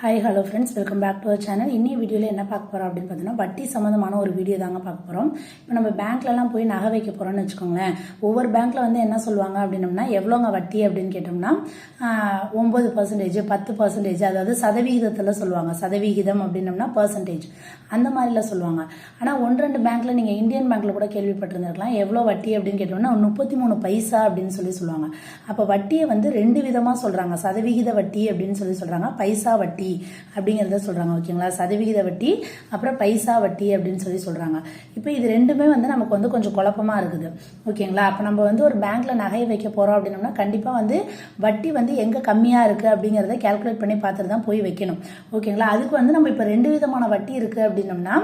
Hi hello friends welcome back to our channel இன்னி வீடியோவில் என்ன பார்க்க போகிறோம் அப்படின்னு பார்த்தீங்கன்னா வட்டி சம்மந்தமான ஒரு வீடியோ தாங்க பார்க்க போகிறோம் இப்போ நம்ம பேங்க்லலாம் போய் நகை வைக்க போகிறோம்னு வச்சுக்கோங்களேன். ஒவ்வொரு பேங்க்கில் வந்து என்ன சொல்லுவாங்க அப்படின்னம்னா எவ்வளோங்க வட்டி அப்படின்னு கேட்டோம்னா ஒம்பது பர்சன்டேஜ் பத்து பர்சன்டேஜ் அதாவது சதவிகிதத்தில் சொல்லுவாங்க. சதவிகிதம் அப்படின்னம்னா பர்சன்டேஜ் அந்த மாதிரிலாம் சொல்லுவாங்க. ஆனால் ஒன்று ரெண்டு பேங்க்கில் நீங்கள் இந்தியன் பேங்க்கில் கூட கேள்விப்பட்டிருந்திருக்கலாம். எவ்வளோ வட்டி அப்படின்னு கேட்டோம்னா முப்பத்தி மூணு பைசா அப்படின்னு சொல்லி சொல்லுவாங்க. அப்போ வட்டியை வந்து ரெண்டு விதமாக சொல்கிறாங்க சதவிகித வட்டி அப்படின்னு சொல்லி சொல்கிறாங்க பைசா வட்டி அப்படிங்கிறத சொல்கிறாங்க ஓகேங்களா? சதவிகித வட்டி அப்புறம் பைசா வட்டி அப்படின்னு சொல்லி சொல்கிறாங்க இப்போ இது ரெண்டுமே வந்து நமக்கு வந்து கொஞ்சம் குழப்பமாக இருக்குது ஓகேங்களா? அப்போ நம்ம வந்து ஒரு பேங்க்கில் நகையை வைக்க போகிறோம் அப்படின்னோம்னா கண்டிப்பாக வந்து வட்டி வந்து எங்கே கம்மியாக இருக்குது அப்படிங்கிறத கேல்குலேட் பண்ணி பார்த்துட்டு தான் போய் வைக்கணும் ஓகேங்களா? அதுக்கு வந்து நம்ம இப்போ ரெண்டு விதமான வட்டி இருக்குது அப்படின்னோம்னா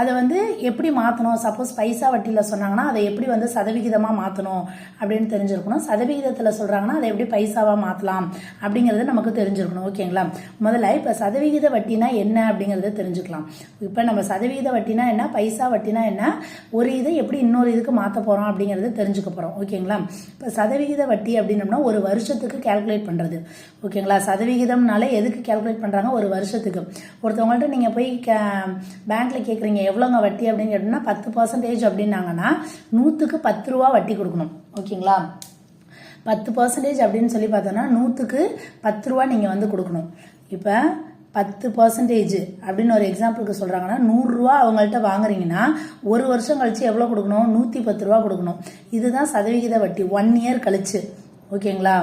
அதை வந்து எப்படி மாற்றணும் சப்போஸ் பைசா வட்டியில் சொன்னாங்கன்னா அதை எப்படி வந்து சதவிகிதமாக மாற்றணும் அப்படின்னு தெரிஞ்சிருக்கணும். சதவிகிதத்தில் சொல்கிறாங்கன்னா அதை எப்படி பைசாவாக மாற்றலாம் அப்படிங்கிறது நமக்கு தெரிஞ்சிருக்கணும் ஓகேங்களா? முதல்ல இப்போ சதவிகித வட்டினா என்ன அப்படிங்கிறத தெரிஞ்சுக்கலாம். இப்போ நம்ம சதவிகித வட்டினா என்ன பைசா வட்டினா என்ன ஒரு இதை எப்படி இன்னொரு இதுக்கு மாற்ற போகிறோம் அப்படிங்கிறத தெரிஞ்சுக்க போகிறோம் ஓகேங்களா? இப்போ சதவிகித வட்டி அப்படின்னம்னா ஒரு வருஷத்துக்கு கால்குலேட் பண்ணுறது ஓகேங்களா? சதவிகிதம்னால எதுக்கு கால்குலேட் பண்ணுறாங்க ஒரு வருஷத்துக்கு. ஒருத்தவங்கள்ட்ட நீங்கள் போய் பேங்க்கில் கேட்குறீங்க எவ்வளோங்க வட்டி? அப்படின்னு கேட்டோம்னா பத்து பர்சன்டேஜ் அப்படின்னாங்கன்னா நூற்றுக்கு பத்து ரூபா வட்டி கொடுக்கணும். ஓகேங்களா? பத்து பர்சன்டேஜ் அப்படின்னு சொல்லி பார்த்தோன்னா நூற்றுக்கு பத்து ரூபா நீங்கள் வந்து கொடுக்கணும். இப்போ பத்து பர்சன்டேஜ் அப்படின்னு ஒரு எக்ஸாம்பிளுக்கு சொல்கிறாங்கன்னா நூறுரூவா அவங்கள்ட்ட வாங்குறீங்கன்னா ஒரு வருஷம் கழித்து எவ்வளோ கொடுக்கணும்? நூற்றி பத்து ரூபா கொடுக்கணும். இதுதான் சதவிகித வட்டி. ஒன் இயர் கழிச்சு. ஓகேங்களா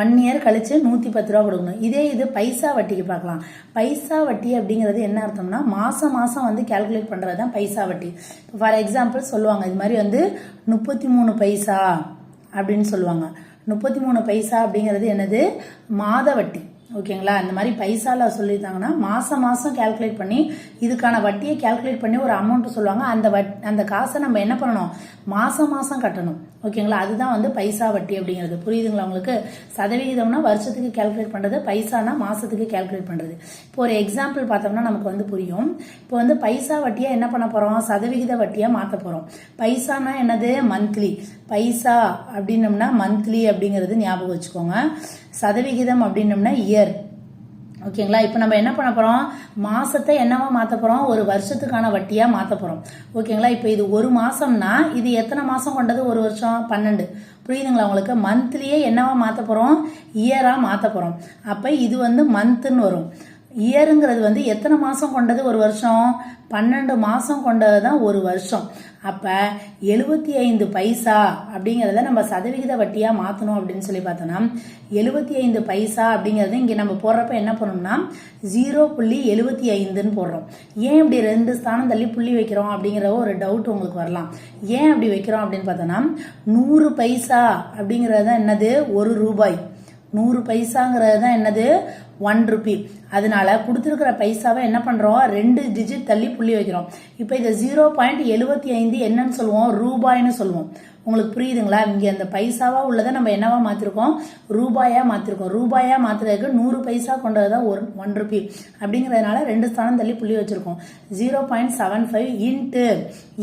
ஒன் இயர் கழிச்சு நூற்றி பத்து ரூபா கொடுக்கணும். இதே இது பைசா வட்டிக்கு பார்க்கலாம். பைசா வட்டி அப்படிங்கிறது என்ன அர்த்தம்னா மாதம் மாதம் வந்து கால்குலேட் பண்ணுறது தான் பைசா வட்டி. இப்போ ஃபார் எக்ஸாம்பிள் சொல்லுவாங்க இது மாதிரி வந்து முப்பத்தி மூணு பைசா அப்படின்னு சொல்லுவாங்க. முப்பத்தி மூணு பைசா அப்படிங்கிறது என்னது? மாத வட்டி ஓகேங்களா? இந்த மாதிரி பைசால சொல்லியிருந்தாங்கன்னா மாதம் மாதம் கால்குலேட் பண்ணி இதுக்கான வட்டியை கால்குலேட் பண்ணி ஒரு அமௌண்ட்டு சொல்லுவாங்க. அந்த வட் அந்த காசை நம்ம என்ன பண்ணணும்? மாதம் மாதம் கட்டணும். ஓகேங்களா? அதுதான் வந்து பைசா வட்டி அப்படிங்கிறது. புரியுதுங்களா உங்களுக்கு? சதவிகிதம்னா வருஷத்துக்கு கால்குலேட் பண்ணுறது பைசானா மாதத்துக்கு கால்குலேட் பண்ணுறது இப்போ ஒரு எக்ஸாம்பிள் பார்த்தோம்னா நமக்கு வந்து புரியும். இப்போ வந்து பைசா வட்டியாக என்ன பண்ண போகிறோம் சதவிகித வட்டியாக மாற்ற போகிறோம் பைசானா என்னது? மந்த்லி பைசா அப்படின்னம்னா மந்த்லி அப்படிங்கிறது ஞாபகம் வச்சுக்கோங்க. சதவிகிதம் அப்படின்னம்னா இயர் ஓகேங்களா? இப்போ நம்ம என்ன பண்ண போகிறோம் மாதத்தை என்னவா மாற்ற போகிறோம் ஒரு வருஷத்துக்கான வட்டியாக மாற்ற போகிறோம் ஓகேங்களா? இப்போ இது ஒரு மாதம்னா இது எத்தனை மாதம் கொண்டது? ஒரு வருஷம்? பன்னெண்டு. புரியுதுங்களா உங்களுக்கு? மந்த்லியே என்னவா மாற்ற போகிறோம் இயராக மாற்ற போகிறோம் அப்போ இது வந்து மந்த்துன்னு வரும். இயருங்கிறது வந்து எத்தனை மாதம் கொண்டது ஒரு வருஷம்? பன்னெண்டு மாதம் கொண்டது தான் ஒரு வருஷம். அப்போ எழுபத்தி ஐந்து பைசா அப்படிங்கிறத நம்ம சதவிகித வட்டியாக மாற்றணும் அப்படின்னு சொல்லி பார்த்தோன்னா எழுபத்தி ஐந்து பைசா அப்படிங்கிறது இங்கே நம்ம போடுறப்ப என்ன பண்ணணும்னா ஜீரோ புள்ளி எழுபத்தி ஐந்துன்னு போடுறோம். ஏன் இப்படி ரெண்டு ஸ்தானம் தள்ளி புள்ளி வைக்கிறோம் அப்படிங்கிற ஒரு டவுட் உங்களுக்கு வரலாம். ஏன் அப்படி வைக்கிறோம் அப்படின்னு பார்த்தோன்னா நூறு பைசா அப்படிங்கிறது தான் என்னது? ஒரு ரூபாய். நூறு பைசாங்கிறது தான் என்னது? ஒன் ருபி அதனால கொடுத்துருக்கிற பைசாவை என்ன பண்ணுறோம் ரெண்டு டிஜிட் தள்ளி புள்ளி வைக்கிறோம். இப்போ இதை ஜீரோ பாயிண்ட் எழுபத்தி ஐந்து என்னன்னு சொல்லுவோம். ரூபாய்னு சொல்லுவோம். உங்களுக்கு புரியுதுங்களா? இங்கே அந்த பைசாவாக உள்ளதை நம்ம என்னவா மாற்றிருக்கோம் ரூபாயாக மாற்றிருக்கோம் ரூபாயாக மாற்றுறதுக்கு நூறு பைசா கொண்டதுதான் ஒரு ஒன் ருபி அப்படிங்கிறதுனால ரெண்டு ஸ்தானம் தள்ளி புள்ளி வச்சுருக்கோம். Zero point seven five into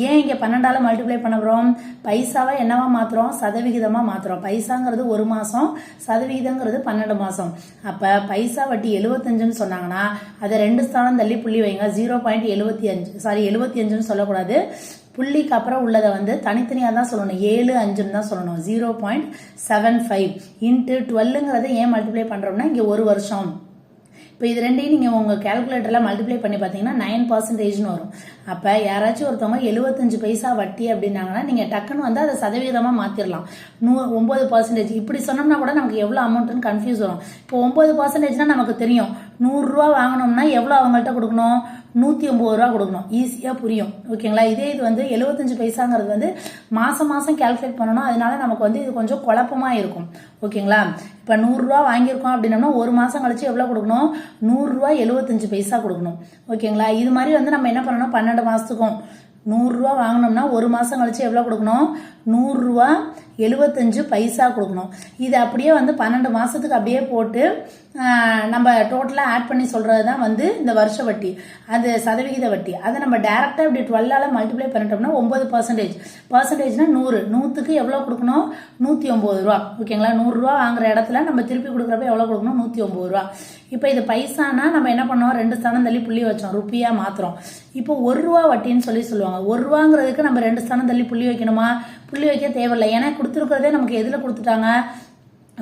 ஏன் இங்கே பன்னெண்டால் மல்டிப்ளை பண்ண போகிறோம் பைசாவை என்னவா மாற்றுறோம் சதவிகிதமாக மாற்றுறோம் பைசாங்கிறது ஒரு மாதம் சதவிகிதங்கிறது பன்னெண்டு மாதம் அப்போ பைசா வட்டி? எழுபத்தஞ்சுன்னு சொன்னாங்கன்னா அதை ரெண்டு ஸ்தானம் தள்ளி புள்ளி வைங்க. ஜீரோ பாயிண்ட் எழுபத்தி அஞ்சு சாரி எழுபத்தி அஞ்சுன்னு சொல்லக்கூடாது. புள்ளிக்கு அப்புறம் உள்ளதை வந்து தனித்தனியாக தான் சொல்லணும். ஏழு அஞ்சுன்னு தான் சொல்லணும். Zero point seven five into டுவெல்லுங்கிறத ஏன் மல்டிப்ளை பண்ணுறோம்னா இங்கே ஒரு வருஷம். இப்போ இது ரெண்டையும் நீங்கள் உங்கள் கேல்குலேட்டரில் மல்டிப்ளை பண்ணி பார்த்தீங்கன்னா நைன் பர்சன்டேஜ்னு வரும். அப்போ யாராச்சும் ஒருத்தவங்க எழுபத்தஞ்சு பைசா வட்டி அப்படின்னாங்கன்னா நீங்கள் டக்குன்னு வந்து அதை சதவீதமாக மாற்றிடலாம் நூ ஒம்பது பர்சன்டேஜ் இப்படி சொன்னோம்னா கூட நமக்கு எவ்வளோ அமௌண்ட்டுன்னு கன்ஃபியூஸ் வரும். இப்போ ஒம்பது பர்சன்டேஜ்னால் நமக்கு தெரியும். நூறுரூவா வாங்கினோம்னா எவ்வளோ அவங்கள்ட்ட கொடுக்கணும்? நூற்றி ஐம்பது ரூபா கொடுக்கணும். ஈஸியாக புரியும். ஓகேங்களா இதே இது வந்து எழுபத்தஞ்சு பைசாங்கிறது வந்து மாதம் மாதம் கேல்குலேட் பண்ணணும். அதனால நமக்கு வந்து இது கொஞ்சம் குழப்பமாக இருக்கும். ஓகேங்களா இப்போ நூறுரூவா வாங்கியிருக்கோம் அப்படின்னோம்னா ஒரு மாதம் கழிச்சு எவ்வளோ கொடுக்கணும்? நூறுரூவா எழுபத்தஞ்சு பைசா கொடுக்கணும். ஓகேங்களா இது மாதிரி வந்து நம்ம என்ன பண்ணணும்? பன்னெண்டு மாதத்துக்கும் நூறுரூவா வாங்கினோம்னா ஒரு மாதம் கழிச்சு எவ்வளோ கொடுக்கணும்? நூறுரூவா எழுபத்தஞ்சு பைசா கொடுக்கணும். இது அப்படியே வந்து பன்னெண்டு மாதத்துக்கு அப்படியே போட்டு நம்ம டோட்டலாக ஆட் பண்ணி சொல்கிறது தான் வந்து இந்த வருஷ வட்டி. அது சதவிகித வட்டி. அதை நம்ம டேரெக்டாக இப்படி டுவெல்லால மல்டிப்ளை பண்ணிட்டோம்னா ஒம்பது பர்சன்டேஜ் பர்சன்டேஜ்னா நூறு. நூற்றுக்கு எவ்வளோ கொடுக்கணும்? நூற்றி ஒம்பது ரூபா. ஓகேங்களா நூறுரூவா வாங்குற இடத்துல நம்ம திருப்பி கொடுக்குறப்ப எவ்வளோ கொடுக்கணும்? நூற்றி ஒம்பது ரூபா. இப்போ இது பைசானா நம்ம என்ன பண்ணோம்? ரெண்டு ஸ்தானம் தள்ளி புள்ளி வச்சோம். ருப்பியாக மாத்திரம் இப்போ ஒரு ரூபா வட்டின்னு சொல்லி சொல்லுவாங்க. ஒரு ரூபாங்கிறதுக்கு நம்ம ரெண்டு ஸ்தானம் தள்ளி புள்ளி வைக்கணுமா? புள்ளி வைக்க தேவையில்லை. ஏன்னா கொடுத்துருக்கிறதே நமக்கு எதில் கொடுத்துட்டாங்க?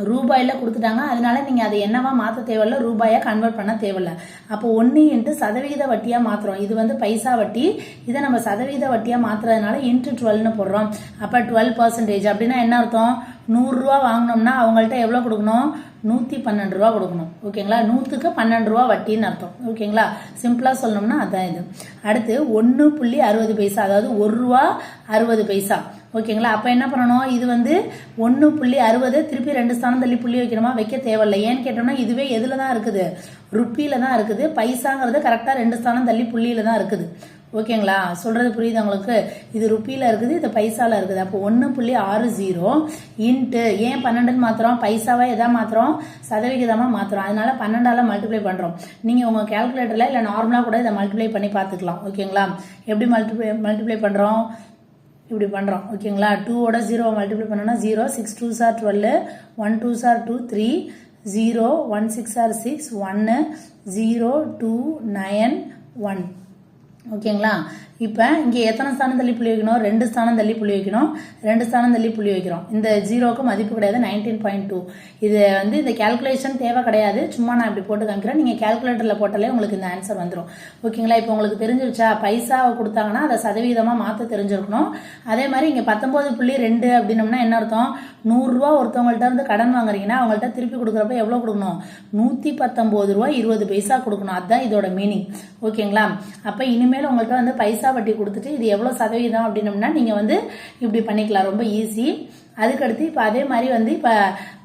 ரூபாயில் கொடுத்துட்டாங்க. அதனால நீங்கள் அதை என்னவா மாற்ற தேவையில்ல? ரூபாயாக கன்வெர்ட் பண்ண தேவையில்ல. அப்போ ஒன்று இன்ட்டு சதவிகித வட்டியாக மாற்றுறோம் இது வந்து பைசா வட்டி. இதை நம்ம சதவிகித வட்டியாக மாற்றுறதுனால இன்ட்டு டுவெல்னு போடுறோம். அப்போ டுவெல் பர்சன்டேஜ் அப்படின்னா என்ன அர்த்தம்? நூறுரூவா வாங்கினோம்னா அவங்கள்ட்ட எவ்வளோ கொடுக்கணும்? நூற்றி பன்னெண்டு ரூபா கொடுக்கணும். ஓகேங்களா? நூற்றுக்கு பன்னெண்டு ரூபா வட்டின்னு அர்த்தம். ஓகேங்களா? சிம்பிளாக சொல்லணும்னா அதுதான் இது. அடுத்து ஒன்று புள்ளி அறுபது பைசா அதாவது ஒரு ரூபா அறுபது பைசா. ஓகேங்களா? அப்போ என்ன பண்ணணும்? இது வந்து ஒன்று புள்ளி அறுபது திருப்பி ரெண்டு ஸ்தானம் தள்ளி புள்ளி வைக்கணுமா? வைக்க தேவையில்லை. ஏன்னு கேட்டோம்னா இதுவே எதில் தான் இருக்குது? ருப்பியில தான் இருக்குது. பைசாங்கிறது கரெக்டாக ரெண்டு ஸ்தானம் தள்ளி புள்ளியில் தான் இருக்குது. ஓகேங்களா? சொல்றது புரியுது உங்களுக்கு? இது ருப்பியில இருக்குது இது பைசால இருக்குது. அப்போ ஒன்று புள்ளி ஆறு ஜீரோ இன்ட்டு ஏன் பன்னெண்டுன்னு மாத்திரம் பைசாவை எதா மாத்திரம் சதவிகிதமா மாத்திரம் அதனால பன்னெண்டால மல்டிப்ளை பண்றோம். நீங்க உங்க கால்குலேட்டர்ல இல்ல நார்மலா கூட இதை மல்டிப்ளை பண்ணி பார்த்துக்கலாம். ஓகேங்களா? எப்படி மல்டிப்ளை மல்டிப்ளை பண்றோம்? இப்படி பண்ணுறோம் ஓகேங்களா? டூவோட ஜீரோவை மல்டிப்ளை பண்ணோன்னா zero six two sir twelve one two sir two three zero one six or six ஒன்று ஜீரோ டூ நயன் ஒன் ஓகேங்களா? இப்போ இங்கே எத்தனை ஸ்தானம் தள்ளி புள்ளி வைக்கணும்? ரெண்டு ஸ்தானம் தள்ளி புள்ளி வைக்கணும். ரெண்டு ஸ்தானம் தள்ளி புள்ளி வைக்கிறோம். இந்த ஜீரோக்கு மதிப்பு கிடையாது நைன்டீன் பாயிண்ட் டூ இது வந்து இந்த கேல்குலேஷன் தேவை கிடையாது. சும்மா நான் இப்படி போட்டு காமிக்கிறேன். நீங்கள் கேல்குலேட்டரில் போட்டாலே உங்களுக்கு இந்த ஆன்சர் வந்துடும் ஓகேங்களா? இப்போ உங்களுக்கு தெரிஞ்சிருச்சா? பைசாவை கொடுத்தாங்கன்னா அதை சதவீதமாக மாற்ற தெரிஞ்சிருக்கணும். அதே மாதிரி இங்கே பத்தொம்போது புள்ளி ரெண்டு அப்படின்னம்னா என்ன அர்த்தம்? நூறுரூவா ஒருத்தவங்கள்ட்ட இருந்து கடன் வாங்குறீங்கன்னா அவங்கள்ட்ட திருப்பி கொடுக்குறப்ப எவ்வளோ கொடுக்கணும்? நூற்றி பத்தொம்போது ரூபா இருபது பைசா கொடுக்கணும். அதுதான் இதோட மீனிங் ஓகேங்களா? அப்போ இனிமேல் உங்கள்கிட்ட வந்து பைசா வட்டி கொடுத்துட்டு இது எவ்வளோ சதவீதம் அப்படின்னம்னா நீங்கள் வந்து இப்படி பண்ணிக்கலாம். ரொம்ப ஈஸி அதுக்கடுத்து இப்போ அதே மாதிரி வந்து இப்போ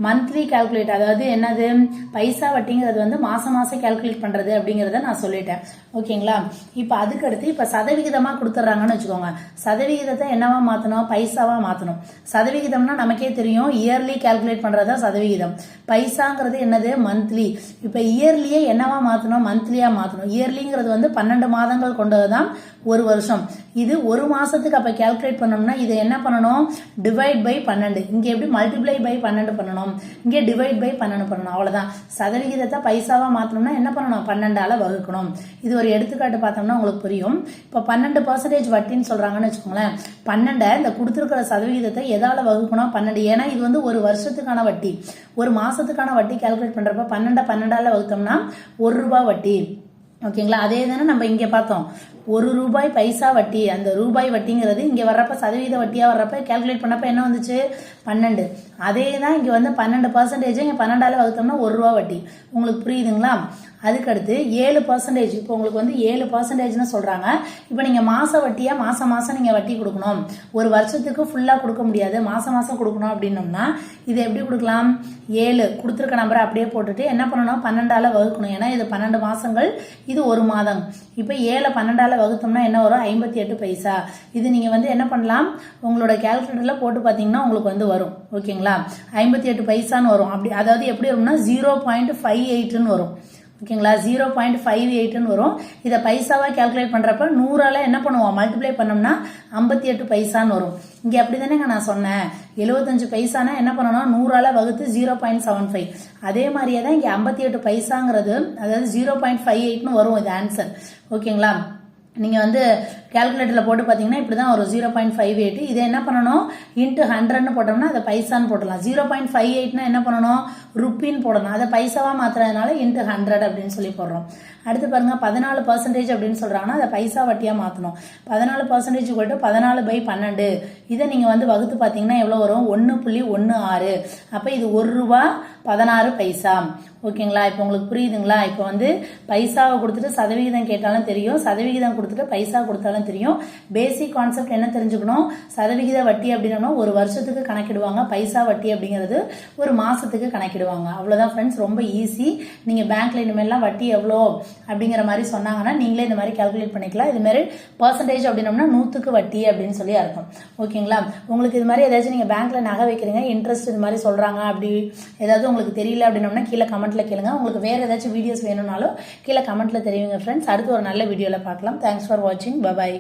மந்த்லி கால்குலேட் அதாவது என்னது? பைசா வட்டிங்கிறது வந்து மாதம் மாதம் கால்குலேட் பண்ணுறது அப்படிங்கிறத நான் சொல்லிட்டேன். ஓகேங்களா? இப்போ அதுக்கடுத்து இப்போ சதவிகிதமாக கொடுத்துட்றாங்கன்னு வச்சுக்கோங்க. சதவிகிதத்தை என்னவா மாற்றணும் பைசாவா மாற்றணும் சதவிகிதம்னா நமக்கே தெரியும் இயர்லி கால்குலேட் பண்ணுறது தான் சதவிகிதம். பைசாங்கிறது என்னது? மந்த்லி இப்போ இயர்லியே என்னவா மாற்றணும் மந்த்லியாக மாற்றணும் இயர்லிங்கிறது வந்து பன்னெண்டு மாதங்கள் கொண்டது தான் ஒரு வருஷம். இது ஒரு மாசத்துக்கு அப்ப கால்குலேட் பண்ணோம்னா இதை என்ன பண்ணணும்? டிவைட் பை பன்னெண்டு. இங்க எப்படி மல்டிப்ளை பை பன்னெண்டு பண்ணணும்? இங்கே டிவைட் பை பன்னெண்டு பண்ணணும். அவ்வளோதான் சதவிகிதத்தை பைசாவாக மாற்றணும்னா என்ன பண்ணணும்? பன்னெண்டால் வகுக்கணும். இது ஒரு எடுத்துக்காட்டு பார்த்தோம்னா உங்களுக்கு புரியும். இப்போ பன்னெண்டு பர்சன்டேஜ் வட்டின்னு சொல்கிறாங்கன்னு வச்சுக்கோங்களேன். பன்னெண்டை இந்த கொடுத்துருக்கிற சதவிகிதத்தை எதால் வகுக்கணும்? பன்னெண்டு. ஏன்னா இது வந்து ஒரு வருஷத்துக்கான வட்டி. ஒரு மாதத்துக்கான வட்டி கால்குலேட் பண்ணுறப்ப பன்னெண்டை பன்னெண்டால வகுத்தோம்னா ஒரு ரூபாய் வட்டி. ஓகேங்களா? அதே தானே நம்ம இங்கே பார்த்தோம். ஒரு ரூபாய் பைசா வட்டி அந்த ரூபாய் வட்டிங்கிறது இங்கே வர்றப்ப சதவீத வட்டியாக வர்றப்ப கால்குலேட் பண்ணப்ப என்ன வந்துச்சு? பன்னெண்டு. அதே தான் இங்கே வந்து பன்னெண்டு பர்சன்டேஜ் இங்கே பன்னெண்டால வகுத்தோம்னா ஒரு ரூபா வட்டி. உங்களுக்கு புரியுதுங்களா? அதுக்கடுத்து ஏழு பர்சன்டேஜ் இப்போ உங்களுக்கு வந்து ஏழு பர்சன்டேஜ்னு சொல்கிறாங்க இப்போ நீங்கள் மாத வட்டியாக மாதம் மாதம் நீங்கள் வட்டி கொடுக்கணும். ஒரு வருஷத்துக்கு ஃபுல்லாக கொடுக்க முடியாது. மாதம் மாதம் கொடுக்கணும் அப்படின்னோம்னா இது எப்படி கொடுக்கலாம்? ஏழு. கொடுத்துருக்க நம்பரை அப்படியே போட்டுட்டு என்ன பண்ணணும்? பன்னெண்டால வகுக்கணும். ஏன்னா இது பன்னெண்டு மாதங்கள் இது ஒரு மாதம். இப்போ ஏழை பன்னெண்டால் வகுத்தோம்னா என்ன வரும்? ஐம்பத்தி எட்டு பைசா. இது நீங்கள் வந்து என்ன பண்ணலாம்? உங்களோட கேல்குலேட்டரில் போட்டு பார்த்தீங்கன்னா உங்களுக்கு வந்து வரும். ஓகேங்களா? ஐம்பத்தி எட்டு பைசான்னு வரும். அப்படி அதாவது எப்படி வரும்னா ஜீரோ பாயிண்ட் ஃபைவ் எயிட்னு வரும். ஓகேங்களா? ஜீரோ பாயிண்ட் ஃபைவ் எயிட்னு வரும். இதை பைசாவாக கேல்குலேட் பண்ணுறப்ப நூறால என்ன பண்ணுவோம்? மல்டிப்ளை பண்ணோம்னா ஐம்பத்தி எட்டு பைசான்னு வரும். இங்கே அப்படி தானேங்க நான் சொன்னேன். எழுபத்தஞ்சு பைசானா என்ன பண்ணணும்? நூறால வகுத்து ஜீரோ பாயிண்ட் செவன் ஃபைவ் அதே மாதிரியே தான் இங்கே ஐம்பத்தி எட்டு பைசாங்கிறது அதாவது ஜீரோ பாயிண்ட் ஃபைவ் எயிட்னு வரும் இது ஆன்சர் ஓகேங்களா? நீங்கள் வந்து கேல்குலேட்டரில் போட்டு பார்த்தீங்கன்னா இப்படி தான் வரும். ஜீரோ பாயிண்ட் ஃபைவ் எயிட் இதை என்ன பண்ணணும்? இன்ட்டு ஹண்ட்ரட்னு போட்டோம்னா அதை பைசான்னு போடலாம் ஜீரோ பாயிண்ட் ஃபைவ் எயிட்னா என்ன பண்ணணும்? ருப்பின்னு போடணும். அதை பைசாவாக மாற்றுறதுனால இன்ட்டு ஹண்ட்ரட் அப்படின்னு சொல்லி போடுறோம். அடுத்து பாருங்கள் பதினாலு பர்சன்டேஜ் அப்படின்னு சொல்கிறாங்கன்னா அதை பைசா வட்டியாக மாற்றணும் பதினாலு பர்சன்டேஜ் போட்டு பதினாலு பை பன்னெண்டு. இதை நீங்கள் வந்து வகுத்து பார்த்தீங்கன்னா எவ்வளோ வரும்? ஒன்று புள்ளி ஒன்று ஆறு. அப்போ இது ஒரு ரூபா பதினாறு பைசா. ஓகேங்களா? இப்போ உங்களுக்கு புரியுதுங்களா? இப்போ வந்து பைசாவை கொடுத்துட்டு சதவிகிதம் கேட்டாலும் தெரியும். சதவிகிதம் கொடுத்துட்டு பைசா கொடுத்தாலும் தெரியும். பேசிக் கான்செப்ட் என்ன தெரிஞ்சுக்கணும்? சதவிகித வட்டி அப்படின்னா ஒரு வருஷத்துக்கு கணக்கிடுவாங்க. பைசா வட்டி அப்படிங்கிறது ஒரு மாதத்துக்கு கணக்கிடுவாங்க. அவ்வளோதான் ஃப்ரெண்ட்ஸ் ரொம்ப ஈஸி நீங்கள் பேங்க்ல இனிமேல்லாம் வட்டி எவ்வளோ அப்படிங்கிற மாதிரி சொன்னாங்கன்னா நீங்களே இந்த மாதிரி கால்குலேட் பண்ணிக்கலாம். இது மாதிரி பர்சன்டேஜ் அப்படின்னோம்னா நூற்றுக்கு வட்டி அப்படின்னு சொல்லி அர்த்தம். ஓகேங்களா? உங்களுக்கு இது மாதிரி ஏதாச்சும் நீங்கள் பேங்க்ல நகை வைக்கிறீங்க இன்ட்ரெஸ்ட் இது மாதிரி சொல்கிறாங்க அப்படி ஏதாவது உங்களுக்கு தெரியல அப்படின்னோம்னா கீழே கமெண்ட்டில் கேளுங்க. உங்களுக்கு வேற ஏதாச்சும் வீடியோஸ் வேணும்னாலும் கீழே கமெண்ட்ல தெரியுங்க ஃப்ரெண்ட்ஸ் அடுத்து ஒரு நல்ல வீடியோவில் பார்க்கலாம். தேங்க்ஸ் ஃபார் வாட்சிங் பபாய்